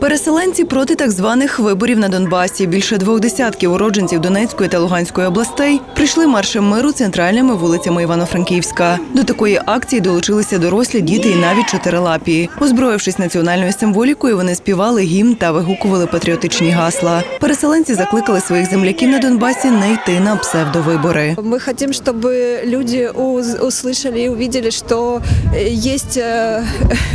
Переселенці проти так званих виборів на Донбасі. Більше двох десятків уродженців Донецької та Луганської областей прийшли маршем миру центральними вулицями Івано-Франківська. До такої акції долучилися дорослі, діти і навіть чотирилапі. Озброївшись національною символікою, вони співали гімн та вигукували патріотичні гасла. Переселенці закликали своїх земляків на Донбасі не йти на псевдовибори. Мы хотим, чтобы люди уз- услышали и увидели, что э, есть э,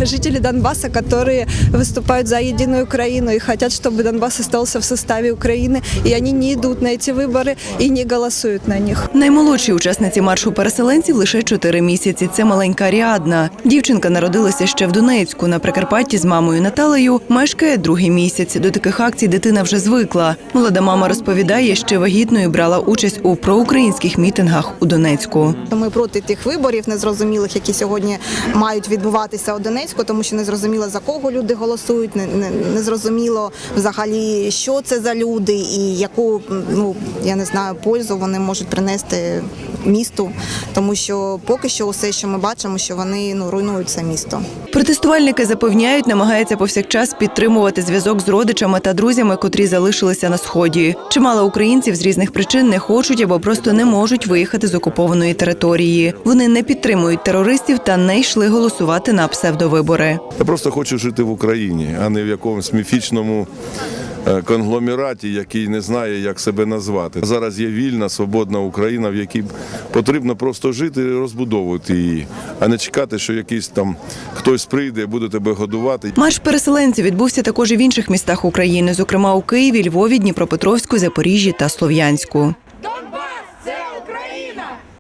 жители Донбасса, которые выступают за единую Украину и хотят, чтобы Донбасс остался в составе Украины, и они не идут на эти выборы и не голосуют на них. Наймолодшій учасниці маршу переселенців лише чотири місяці. Це маленька Аріадна. Дівчинка народилася ще в Донецьку. На Прикарпатті з мамою Наталею мешкає другий місяць. До таких акцій дитина вже звикла. Молода мама розповідає, ще вагітною брала участь у проукраїнських мітингах у Донецьку. Ми проти тих виборів незрозумілих, які сьогодні мають відбуватися у Донецьку, тому що не зрозуміло за кого люди голосують, не, не, не зрозуміло взагалі, що це за люди і яку ну я не знаю пользу вони можуть принести місту, тому що поки що усе, що ми бачимо, що вони ну руйнують це місто. Протестувальники запевняють, намагаються повсякчас підтримувати зв'язок з родичами та друзями, котрі залишилися на сході. Чимало українців з різних причин не хочуть або просто не можуть виїхати з окупованої території. Вони не підтримують терористів та не йшли голосувати на псевдовибори. Я просто хочу жити в Україні, а не в якомусь міфічному е, конгломераті, який не знає, як себе назвати. Зараз є вільна, свободна Україна, в якій потрібно просто жити і розбудовувати її, а не чекати, що якийсь там хтось прийде, і буде тебе годувати. Марш переселенців відбувся також і в інших містах України, зокрема у Києві, Львові, Дніпропетровську, Запоріжжі та Слов'янську.